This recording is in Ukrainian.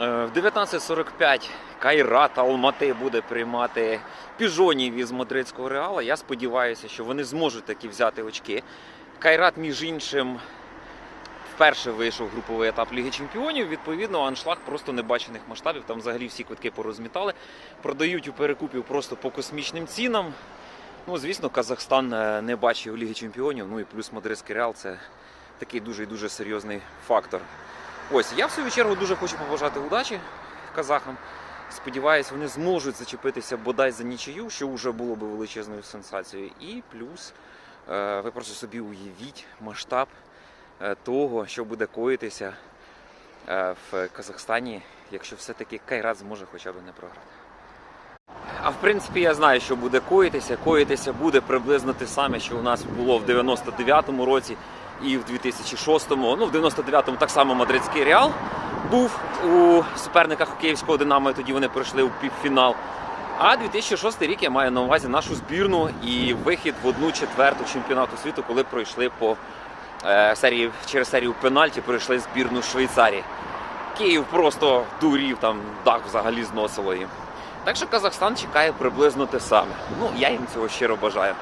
Е, В 19.45 Кайрат Алмати буде приймати піжонів із мадридського реала. Я сподіваюся, що вони зможуть таки взяти очки. Кайрат, між іншим, вперше вийшов груповий етап Ліги Чемпіонів. Відповідно, аншлаг просто небачених масштабів. Там взагалі всі квитки порозмітали. Продають у перекупів просто по космічним цінам. Ну, звісно, Казахстан е, не бачив Ліги Чемпіонів. Ну і плюс мадридський реал це такий дуже і дуже серйозний фактор. Ось я в свою чергу дуже хочу побажати удачі казахам. Сподіваюсь, вони зможуть зачепитися бодай за нічию, що вже було би величезною сенсацією. І плюс е, ви просто собі уявіть масштаб е, того, що буде коїтися е, в Казахстані, якщо все-таки Кайрат зможе хоча б не програти. А в принципі, я знаю, що буде коїтися. Коїтися буде приблизно те саме, що у нас було в 99-му році і в 2006-му. Ну, в 99-му так само мадридський реал був у суперниках у київського Динамо. і Тоді вони пройшли у півфінал. А 2006 рік я маю на увазі нашу збірну і вихід в одну четверту чемпіонату світу, коли пройшли по е, серії через серію пенальті, пройшли збірну Швейцарії. Київ просто дурів, там дах взагалі зносило їм. Так що Казахстан чекає приблизно те саме. Ну, я їм цього щиро бажаю.